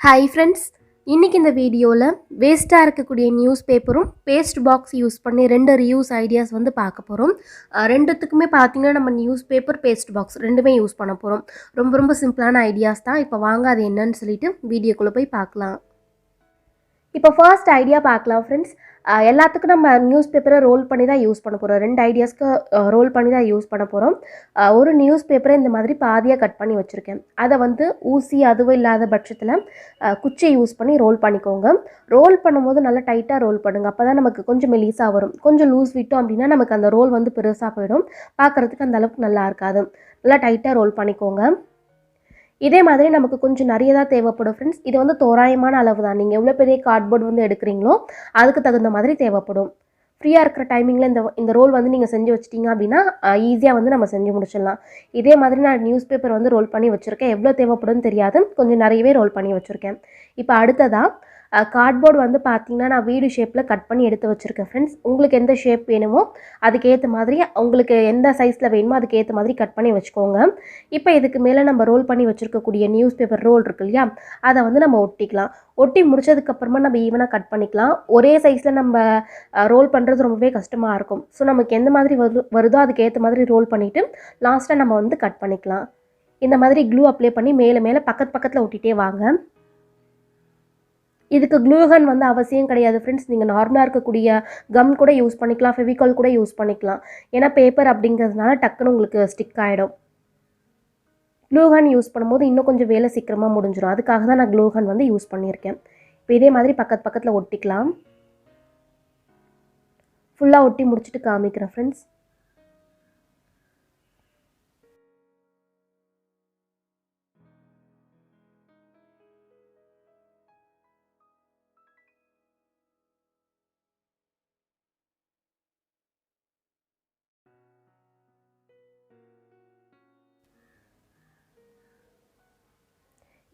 Hi friends இன்றைக்கி இந்த வீடியோவில் வேஸ்ட்டாக இருக்கக்கூடிய நியூஸ் பேப்பரும் பேஸ்ட் பாக்ஸ் யூஸ் பண்ணி ரெண்டு ரியூஸ் ஐடியாஸ் வந்து பார்க்க போகிறோம் ரெண்டுத்துக்குமே பார்த்திங்கன்னா நம்ம நியூஸ் பேப்பர் பேஸ்ட் பாக்ஸ் ரெண்டுமே யூஸ் பண்ண போகிறோம் ரொம்ப ரொம்ப சிம்பிளான ஐடியாஸ் தான். இப்போ வாங்க அது என்னன்னு சொல்லிட்டு வீடியோக்குள்ளே போய் பார்க்கலாம். இப்போ ஃபர்ஸ்ட் ஐடியா பார்க்கலாம் ஃப்ரெண்ட்ஸ் எல்லாத்துக்கும் நம்ம நியூஸ் பேப்பரை ரோல் பண்ணி தான் யூஸ் பண்ண போகிறோம் ரெண்டு ஐடியாஸ்க்கு ரோல் பண்ணி தான் யூஸ் பண்ண போகிறோம் ஒரு நியூஸ் பேப்பரை இந்த மாதிரி பாதியாக கட் பண்ணி வச்சுருக்கேன். அதை வந்து ஊசி அதுவும் இல்லாத பட்சத்தில் குச்சியை யூஸ் பண்ணி ரோல் பண்ணிக்கோங்க. ரோல் பண்ணும்போது நல்லா டைட்டாக ரோல் பண்ணுங்கள் அப்போ தான் நமக்கு கொஞ்சம் மெலிசாக வரும். கொஞ்சம் லூஸ் விட்டோம் அப்படின்னா நமக்கு அந்த ரோல் வந்து பெருசாக போயிடும். பார்க்குறதுக்கு அந்த அளவுக்கு நல்லா இருக்காது. நல்லா டைட்டாக ரோல் பண்ணிக்கோங்க. இதே மாதிரி நமக்கு கொஞ்சம் நிறைய தான் தேவைப்படும் ஃப்ரெண்ட்ஸ் இது வந்து தோராயமான அளவு தான் நீங்கள் எவ்வளோ பெரிய கார்ட்போர்ட் வந்து எடுக்கிறீங்களோ அதுக்கு தகுந்த மாதிரி தேவைப்படும். ஃப்ரீயாக இருக்கிற டைமிங்கில் இந்த இந்த ரோல் வந்து நீங்கள் செஞ்சு வச்சிட்டிங்க அப்படின்னா ஈஸியாக வந்து நம்ம செஞ்சு முடிச்சிடலாம். இதே மாதிரி நான் நியூஸ் பேப்பர் வந்து ரோல் பண்ணி வச்சுருக்கேன். எவ்வளோ தேவைப்படும்னு தெரியாது. கொஞ்சம் நிறையவே ரோல் பண்ணி வச்சுருக்கேன். இப்போ அடுத்ததாக கார்ட்போர்டு வந்து பார்த்திங்கன்னா நான் வீடு ஷேப்பில் கட் பண்ணி எடுத்து வச்சுருக்கேன் ஃப்ரெண்ட்ஸ் உங்களுக்கு எந்த ஷேப் வேணுமோ அதுக்கேற்ற மாதிரி உங்களுக்கு எந்த சைஸில் வேணுமோ அதுக்கேற்ற மாதிரி கட் பண்ணி வச்சுக்கோங்க. இப்போ இதுக்கு மேலே நம்ம ரோல் பண்ணி வச்சுருக்கக்கூடிய நியூஸ் பேப்பர் ரோல் இருக்கு இல்லையா அதை வந்து நம்ம ஒட்டிக்கலாம். ஒட்டி முடிச்சதுக்கப்புறமா நம்ம ஈவனாக கட் பண்ணிக்கலாம். ஒரே சைஸில் நம்ம ரோல் பண்ணுறது ரொம்பவே கஷ்டமாக இருக்கும். ஸோ நமக்கு எந்த மாதிரி வரு வருதோ அதுக்கேற்ற மாதிரி ரோல் பண்ணிவிட்டு லாஸ்ட்டாக நம்ம வந்து கட் பண்ணிக்கலாம். இந்த மாதிரி க்ளூ அப்ளை பண்ணி மேலே மேலே பக்கத்து பக்கத்தில் ஒட்டிகிட்டே வாங்க. இதுக்கு க்ளூகன் வந்து அவசியம் கிடையாது ஃப்ரெண்ட்ஸ் நீங்கள் நார்மலாக இருக்கக்கூடிய கம் கூட யூஸ் பண்ணிக்கலாம் ஃபெவிகால் கூட யூஸ் பண்ணிக்கலாம். ஏன்னா பேப்பர் அப்படிங்கிறதுனால டக்குன்னு உங்களுக்கு ஸ்டிக் ஆகிடும் க்ளூகன் யூஸ் பண்ணும்போது இன்னும் கொஞ்சம் வேலை சீக்கிரமாக முடிஞ்சிடும் அதுக்காக தான் நான் க்ளூகன் வந்து யூஸ் பண்ணியிருக்கேன். இப்போ இதே மாதிரி பக்கத்து பக்கத்தில் ஒட்டிக்கலாம். ஃபுல்லாக ஒட்டி முடிச்சுட்டு காமிக்கிறேன் ஃப்ரெண்ட்ஸ்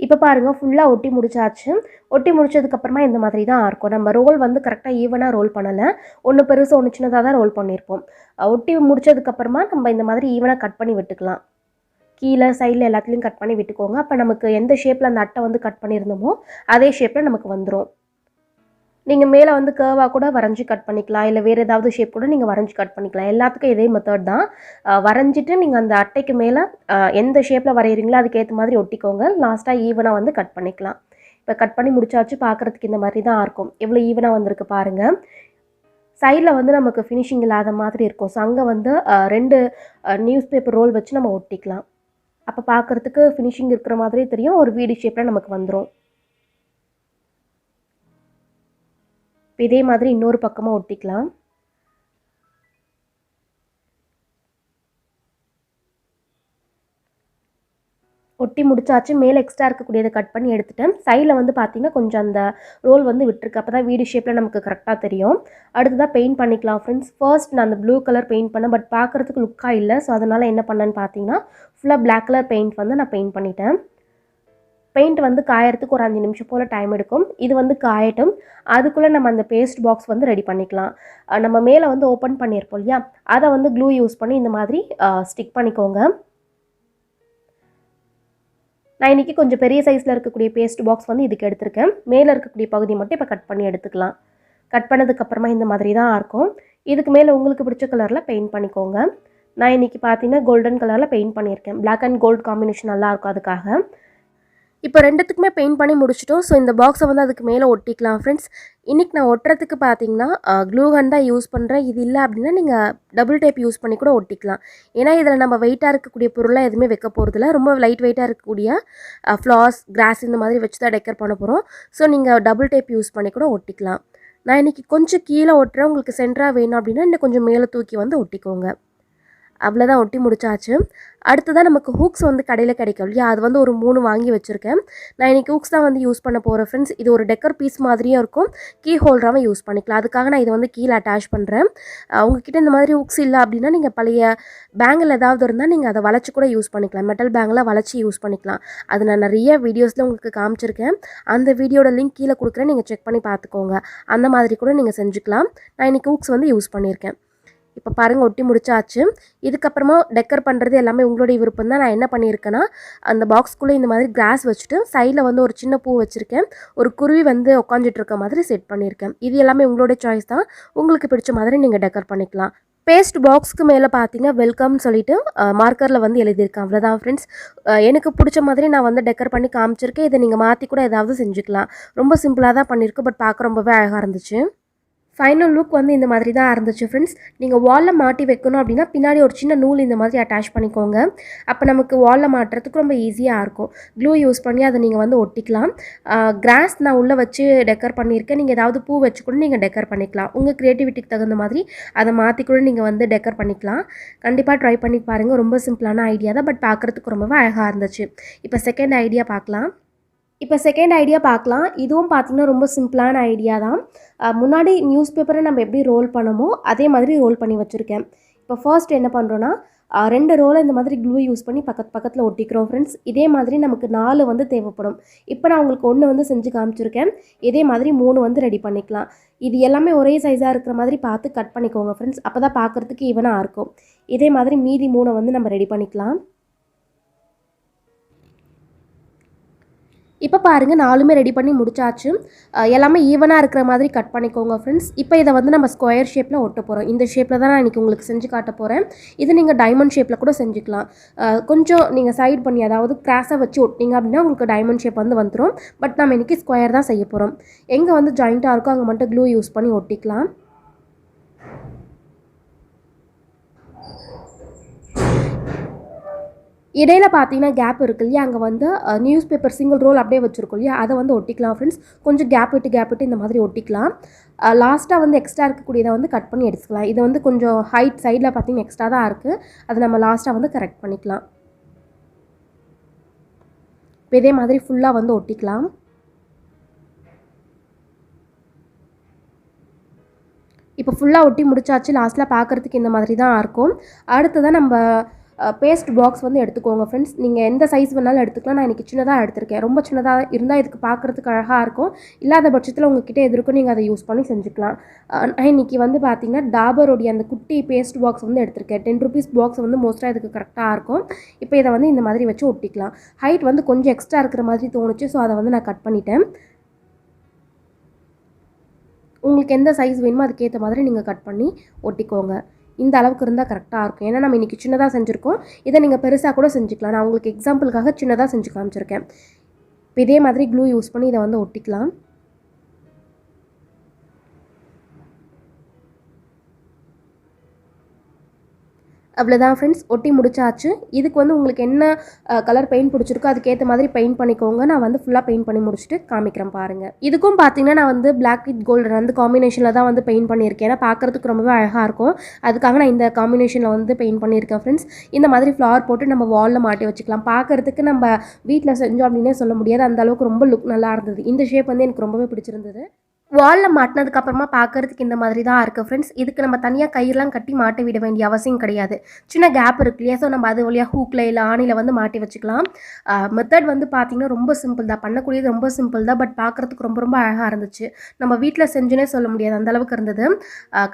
இப்போ பாருங்கள் ஃபுல்லாக ஒட்டி முடிச்சாச்சு. ஒட்டி முடிச்சதுக்கப்புறமா இந்த மாதிரி தான் இருக்கும். நம்ம ரோல் வந்து கரெக்டாக ஈவனாக ரோல் பண்ணலை. ஒன்று பெருசு ஒன்று சின்னதாக தான் ரோல் பண்ணியிருப்போம் ஒட்டி முடிச்சதுக்கப்புறமா நம்ம இந்த மாதிரி ஈவனாக கட் பண்ணி விட்டுக்கலாம். கீழே சைடில் எல்லாத்துலேயும் கட் பண்ணி விட்டுக்கோங்க. அப்போ நமக்கு எந்த ஷேப்பில் அந்த அட்டை வந்து கட் பண்ணியிருந்தோமோ அதே ஷேப்பில் நமக்கு வந்துடும் நீங்கள் மேலே வந்து கேர்வாக கூட வரைஞ்சி கட் பண்ணிக்கலாம். இல்லை வேறு ஏதாவது ஷேப் கூட நீங்கள் வரைஞ்சி கட் பண்ணிக்கலாம். எல்லாத்துக்கும் இதே மெத்தட் தான். வரைஞ்சிட்டு நீங்கள் அந்த அட்டைக்கு மேலே எந்த ஷேப்பில் வரைகிறீங்களோ அதுக்கேற்ற மாதிரி ஒட்டிக்கோங்க. லாஸ்ட்டாக ஈவனாக வந்து கட் பண்ணிக்கலாம். இப்போ கட் பண்ணி முடிச்சாச்சு பார்க்குறதுக்கு இந்த மாதிரி தான் இருக்கும். எவ்வளோ ஈவனாக வந்திருக்கு பாருங்கள் சைடில் வந்து நமக்கு ஃபினிஷிங் இல்லாத மாதிரி இருக்கும். ஸோ அங்கே வந்து ரெண்டு நியூஸ் பேப்பர் ரோல் வச்சு நம்ம ஒட்டிக்கலாம். அப்போ பார்க்குறதுக்கு ஃபினிஷிங் இருக்கிற மாதிரி தெரியும். ஒரு வீடு ஷேப்பில் நமக்கு வந்துடும் இப்போ இதே மாதிரி இன்னொரு பக்கமாக ஒட்டிக்கலாம். ஒட்டி முடிச்சாச்சு. மேலே எக்ஸ்ட்ரா இருக்கக்கூடியதை கட் பண்ணி எடுத்துட்டேன். சைடில் வந்து பார்த்திங்கன்னா கொஞ்சம் அந்த ரோல் வந்து விட்டுருக்கு. அப்போ தான் வீடு ஷேப்பில் நமக்கு கரெக்டாக தெரியும். அடுத்ததாக பெயிண்ட் பண்ணிக்கலாம் ஃப்ரெண்ட்ஸ் ஃபர்ஸ்ட் நான் அந்த ப்ளூ கலர் பெயிண்ட் பண்ணேன். பட் பார்க்குறதுக்கு லுக்காக இல்லை. ஸோ அதனால் என்ன பண்ணேன்னு பார்த்தீங்கன்னா ஃபுல்லாக பிளாக் கலர் பெயிண்ட் வந்து நான் பெயிண்ட் பண்ணிட்டேன். பெயிண்ட் வந்து காயறதுக்கு ஒரு அஞ்சு நிமிஷம் போல் டைம் எடுக்கும். இது வந்து காயட்டும். அதுக்குள்ளே நம்ம அந்த பேஸ்ட் பாக்ஸ் வந்து ரெடி பண்ணிக்கலாம். நம்ம மேலே வந்து ஓப்பன் பண்ணியிருப்போம் இல்லையா? அதை வந்து க்ளூ யூஸ் பண்ணி இந்த மாதிரி ஸ்டிக் பண்ணிக்கோங்க. நான் இன்றைக்கி கொஞ்சம் பெரிய சைஸில் இருக்கக்கூடிய பேஸ்ட் பாக்ஸ் வந்து இதுக்கு எடுத்திருக்கேன். மேலே இருக்கக்கூடிய பகுதி மட்டும் இப்போ கட் பண்ணி எடுத்துக்கலாம். கட் பண்ணதுக்கப்புறமா இந்த மாதிரி தான் இருக்கும் இதுக்கு மேலே உங்களுக்கு பிடிச்ச கலரில் பெயிண்ட் பண்ணிக்கோங்க. நான் இன்றைக்கி பார்த்தீங்கன்னா கோல்டன் கலரில் பெயிண்ட் பண்ணியிருக்கேன் பிளாக் அண்ட் கோல்டு காம்பினேஷன் நல்லாயிருக்கும் அதுக்காக. இப்போ ரெண்டுத்துக்குமே பெயிண்ட் பண்ணி முடிச்சிட்டோம். ஸோ இந்த பாக்ஸை வந்து அதுக்கு மேலே ஒட்டிக்கலாம் ஃப்ரெண்ட்ஸ் இன்றைக்கி நான் ஒட்டுறதுக்கு பார்த்தீங்கன்னா க்ளூகன் தான் யூஸ் பண்ணுறேன் இது இல்லை அப்படின்னா நீங்கள் டபுள் டேப் யூஸ் பண்ணி கூட ஒட்டிக்கலாம். ஏன்னா இதில் நம்ம வெயிட்டாக இருக்கக்கூடிய பொருளாக எதுவுமே வைக்க போகிறதில்ல ரொம்ப லைட் வெயிட்டாக இருக்கக்கூடிய ஃப்ளார்ஸ் கிராஸ் இந்த மாதிரி வச்சு தான் டெக்கர் பண்ண போகிறோம் ஸோ நீங்கள் டபுள் டேப் யூஸ் பண்ணி கூட ஒட்டிக்கலாம். நான் இன்றைக்கி கொஞ்சம் கீழே ஒட்டுறேன். உங்களுக்கு சென்டராக வேணும் அப்படின்னா இன்னும் கொஞ்சம் மேலே தூக்கி வந்து ஒட்டிக்கோங்க. அவ்வளோதான் ஒட்டி முடிச்சாச்சு. அடுத்ததாக நமக்கு ஹூக்ஸ் வந்து கடையில் கிடைக்கும். இல்லையா? அது வந்து ஒரு மூணு வாங்கி வச்சுருக்கேன். நான் இன்றைக்கி ஹூக்ஸ் தான் வந்து யூஸ் பண்ண போகிறேன் ஃப்ரெண்ட்ஸ் இது ஒரு டெக்கர் பீஸ் மாதிரியும் இருக்கும். கீ ஹோல்டராகவும் யூஸ் பண்ணிக்கலாம். அதுக்காக நான் இதை வந்து கீழே அட்டாச் பண்ணுறேன் உங்ககிட்ட இந்த மாதிரி ஹூக்ஸ் இல்லை அப்படின்னா நீங்கள் பழைய பேங்கில் ஏதாவது இருந்தால் நீங்கள் அதை வளைச்சி கூட யூஸ் பண்ணிக்கலாம். மெட்டல் பேங்கில் வளைச்சி யூஸ் பண்ணிக்கலாம். அது நான் நிறைய வீடியோஸில் உங்களுக்கு காமிச்சிருக்கேன். அந்த வீடியோட லிங்க் கீழே கொடுக்குறேன். நீங்கள் செக் பண்ணி பார்த்துக்கோங்க. அந்த மாதிரி கூட நீங்கள் செஞ்சுக்கலாம். நான் இன்றைக்கி ஹூக்ஸ் வந்து யூஸ் பண்ணியிருக்கேன். இப்போ பாருங்கள் ஒட்டி முடிச்சாச்சு. இதுக்கப்புறமா டெக்கர் பண்ணுறது எல்லாமே உங்களுடைய விருப்பம் தான். நான் என்ன பண்ணியிருக்கேன்னா அந்த பாக்ஸ்குள்ளே இந்த மாதிரி கிராஸ் வச்சுட்டு சைடில் வந்து ஒரு சின்ன பூ வச்சுருக்கேன். ஒரு குருவி வந்து உட்காந்துட்டு இருக்க மாதிரி செட் பண்ணியிருக்கேன். இது எல்லாமே உங்களுடைய சாய்ஸ் தான். உங்களுக்கு பிடிச்ச மாதிரி நீங்கள் டெக்கர் பண்ணிக்கலாம். பேஸ்ட் பாக்ஸ்க்கு மேலே பார்த்தீங்க வெல்கம்னு சொல்லிட்டு மார்க்கரில் வந்து எழுதியிருக்கேன். அவ்வளோதான் ஃப்ரெண்ட்ஸ் எனக்கு பிடிச்ச மாதிரி நான் வந்து டெக்கர் பண்ணி காமிச்சிருக்கேன். இதை நீங்கள் மாற்றி கூட ஏதாவது செஞ்சுக்கலாம். ரொம்ப சிம்பிளாக தான் பண்ணியிருக்கேன் பட் பார்க்க ரொம்பவே அழகாக இருந்துச்சு. ஃபைனல் லுக் வந்து இந்த மாதிரி தான் இருந்துச்சு ஃப்ரெண்ட்ஸ் நீங்கள் வாலில் மாட்டி வைக்கணும் அப்படின்னா பின்னாடி ஒரு சின்ன நூல் இந்த மாதிரி அட்டாச் பண்ணிக்கோங்க. அப்போ நமக்கு வாலில் மாட்டுறதுக்கு ரொம்ப ஈஸியாக இருக்கும். க்ளூ யூஸ் பண்ணி அதை நீங்கள் வந்து ஒட்டிக்கலாம். கிராஸ் நான் உள்ளே வச்சு டெக்கர் பண்ணியிருக்கேன். நீங்கள் ஏதாவது பூ வச்சு கூட நீங்கள் டெக்கர் பண்ணிக்கலாம். உங்கள் க்ரியேட்டிவிட்டிக்கு தகுந்த மாதிரி அதை மாற்றி கூட நீங்கள் வந்து டெக்கர் பண்ணிக்கலாம். கண்டிப்பாக ட்ரை பண்ணி பாருங்கள் ரொம்ப சிம்பிளான ஐடியா தான். பட் பார்க்குறதுக்கு ரொம்பவே அழகாக இருந்துச்சு. இப்போ செகண்ட் ஐடியா பார்க்கலாம். இப்போ செகண்ட் ஐடியா பார்க்கலாம். இதுவும் பார்த்திங்கன்னா ரொம்ப சிம்பிளான ஐடியா தான். முன்னாடி நியூஸ் பேப்பரை நம்ம எப்படி ரோல் பண்ணமோ அதே மாதிரி ரோல் பண்ணி வச்சுருக்கேன். இப்போ ஃபர்ஸ்ட் என்ன பண்ணுறோன்னா ரெண்டு ரோலை இந்த மாதிரி க்ளூ யூஸ் பண்ணி பக்கத்து பக்கத்தில் ஒட்டிக்கிறோம் ஃப்ரெண்ட்ஸ் இதே மாதிரி நமக்கு நாலு வந்து தேவைப்படும். இப்போ நான் உங்களுக்கு ஒன்று வந்து செஞ்சு காமிச்சிருக்கேன். இதே மாதிரி மூணு வந்து ரெடி பண்ணிக்கலாம். இது எல்லாமே ஒரே சைஸாக இருக்கிற மாதிரி பார்த்து கட் பண்ணிக்கோங்க ஃப்ரெண்ட்ஸ் அப்போ தான் பார்க்குறதுக்கு ஈவனாக இருக்கும். இதே மாதிரி மீதி மூணை வந்து நம்ம ரெடி பண்ணிக்கலாம். இப்போ பாருங்கள் நாலுமே ரெடி பண்ணி முடிச்சாச்சு. எல்லாமே ஈவனாக இருக்கிற மாதிரி கட் பண்ணிக்கோங்க ஃப்ரெண்ட்ஸ் இப்போ இதை வந்து நம்ம ஸ்கொயர் ஷேப்பில் ஒட்ட போகிறோம் இந்த ஷேப்பில் தான் நான் இன்றைக்கி உங்களுக்கு செஞ்சு காட்ட போகிறேன் இது நீங்கள் டைமண்ட் ஷேப்பில் கூட செஞ்சுக்கலாம். கொஞ்சம் நீங்கள் சைட் பண்ணி அதாவது கிராஸாக வச்சு ஒட்டிங்க அப்படின்னா உங்களுக்கு டைமண்ட் ஷேப் வந்து வந்துடும் பட் நம்ம இன்றைக்கி ஸ்கொயர் தான் செய்ய போகிறோம் எங்கே வந்து ஜாயிண்ட்டாக இருக்கோ அங்கே மட்டும் க்ளூ யூஸ் பண்ணி ஒட்டிக்கலாம். இடையில பார்த்தீங்கன்னா கேப் இருக்கு இல்லையா? அங்கே வந்து நியூஸ் பேப்பர் சிங்கிள் ரோல் அப்படியே வச்சுருக்கோம் இல்லையா? அதை வந்து ஒட்டிக்கலாம் ஃப்ரெண்ட்ஸ் கொஞ்சம் கேப் விட்டு கேப் விட்டு இந்த மாதிரி ஒட்டிக்கலாம். லாஸ்ட்டாக வந்து எக்ஸ்ட்ரா இருக்கக்கூடியதை வந்து கட் பண்ணி எடுத்துக்கலாம். இது வந்து கொஞ்சம் ஹைட் சைடில் பார்த்தீங்கன்னா எக்ஸ்ட்ரா தான் இருக்குது அதை நம்ம லாஸ்ட்டாக வந்து கரெக்ட் பண்ணிக்கலாம். இப்போ இதே மாதிரி ஃபுல்லாக வந்து ஒட்டிக்கலாம். இப்போ ஃபுல்லாக ஒட்டி முடிச்சாச்சு. லாஸ்ட்டில் பார்க்குறதுக்கு இந்த மாதிரி தான் இருக்கும். அடுத்ததான் நம்ம பேஸ்ட் பாக்ஸ் வந்து எடுத்துக்கோங்க ஃப்ரெண்ட்ஸ் நீங்கள் எந்த சைஸ் வேணாலும் எடுத்துக்கலாம். நான் இன்றைக்கி சின்னதாக எடுத்திருக்கேன். ரொம்ப சின்னதாக இருந்தால் இதுக்கு பார்க்குறதுக்கு அழகாக இருக்கும். இல்லாத பட்சத்தில் உங்ககிட்ட எது நீங்கள் அதை யூஸ் பண்ணி செஞ்சுக்கலாம். நான் இன்றைக்கி வந்து பார்த்தீங்கன்னா டாபருடைய அந்த குட்டி பேஸ்ட் பாக்ஸ் வந்து எடுத்திருக்கேன். டென் ருபீஸ் பாக்ஸ் வந்து மோஸ்ட்டாக இதுக்கு கரெக்டாக இருக்கும். இப்போ இதை வந்து இந்த மாதிரி வச்சு ஒட்டிக்கலாம். ஹைட் வந்து கொஞ்சம் எக்ஸ்ட்ரா இருக்கிற மாதிரி தோணுச்சு. ஸோ அதை வந்து நான் கட் பண்ணிட்டேன். உங்களுக்கு எந்த சைஸ் வேணுமோ அதுக்கேற்ற மாதிரி நீங்கள் கட் பண்ணி ஒட்டிக்கோங்க. இந்த அளவுக்கு இருந்தால் கரெக்டாக இருக்கும். ஏன்னா நம்ம இன்றைக்கி சின்னதாக செஞ்சுருக்கோம். இதை நீங்கள் பெருசாக கூட செஞ்சுக்கலாம். நான் உங்களுக்கு எக்ஸாம்பிளுக்காக சின்னதாக செஞ்சு காமிச்சிருக்கேன். இப்போ இதே மாதிரி க்ளூ யூஸ் பண்ணி இதை வந்து ஒட்டிக்கலாம். அவ்வளோதான் ஃப்ரெண்ட்ஸ் ஒட்டி முடிச்சாச்சு. இதுக்கு வந்து உங்களுக்கு என்ன கலர் பெயிண்ட் பிடிச்சிருக்கோ அதுக்கேற்ற மாதிரி பெயிண்ட் பண்ணிக்கோங்க. நான் வந்து ஃபுல்லாக பெயிண்ட் பண்ணி முடிச்சுட்டு காமிக்கிறேன் பாருங்கள் இதுக்கும் பார்த்தீங்கன்னா நான் வந்து பிளாக் வித் கோல்டு வந்து காம்பினேஷனில் தான் வந்து பெயிண்ட் பண்ணியிருக்கேன். ஏன்னா பார்க்குறதுக்கு ரொம்பவே அழகாக இருக்கும். அதுக்காக நான் இந்த காம்பினேஷனில் வந்து பெயிண்ட் பண்ணியிருக்கேன் ஃப்ரெண்ட்ஸ் இந்த மாதிரி ஃப்ளவர் போட்டு நம்ம வாலில் மாட்டி வச்சுக்கலாம். பார்க்குறதுக்கு நம்ம வீட்டில் செஞ்சோம் அப்படின்னே சொல்ல முடியாது. அந்த அளவுக்கு ரொம்ப லுக் நல்லா இருந்தது. இந்த ஷேப் வந்து எனக்கு ரொம்பவே பிடிச்சிருந்தது. வாலில் மாட்டினதுக்கப்புறமா பார்க்குறதுக்கு பார்க்கறதுக்கு இந்த மாதிரி தான் இருக்குது ஃப்ரெண்ட்ஸ் இதுக்கு நம்ம தனியாக கயிறுலாம் கட்டி மாட்ட விட வேண்டிய அவசியம் கிடையாது. சின்ன கேப் இருக்கு இல்லையா? ஸோ நம்ம அது வழியாக ஹூக்கில் இல்லை ஆணியில் வந்து மாட்டி வச்சுக்கலாம். மெத்தட் வந்து பார்த்திங்கன்னா ரொம்ப சிம்பிள் தான். பண்ணக்கூடியது ரொம்ப சிம்பிள் தான். பட் பார்க்குறதுக்கு ரொம்ப ரொம்ப அழகாக இருந்துச்சு. நம்ம வீட்டில் செஞ்சுனே சொல்ல முடியாது. அந்தளவுக்கு இருந்தது.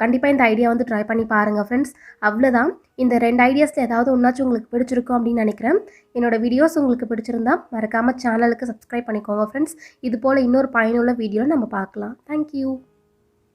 கண்டிப்பாக இந்த ஐடியா வந்து ட்ரை பண்ணி பாருங்கள் ஃப்ரெண்ட்ஸ் அவ்வளோதான் இந்த ரெண்டு ஐடியாஸில் ஏதாவது ஒன்றாச்சும் உங்களுக்கு பிடிச்சிருக்கும் அப்படின்னு நினைக்கிறேன். என்னோடய வீடியோஸ் உங்களுக்கு பிடிச்சிருந்தா மறக்காமல் சேனலுக்கு சப்ஸ்கிரைப் பண்ணிக்கோங்க ஃப்ரெண்ட்ஸ் இது போல் இன்னொரு பயனுள்ள வீடியோவில் நம்ம பார்க்கலாம். தேங்க்யூ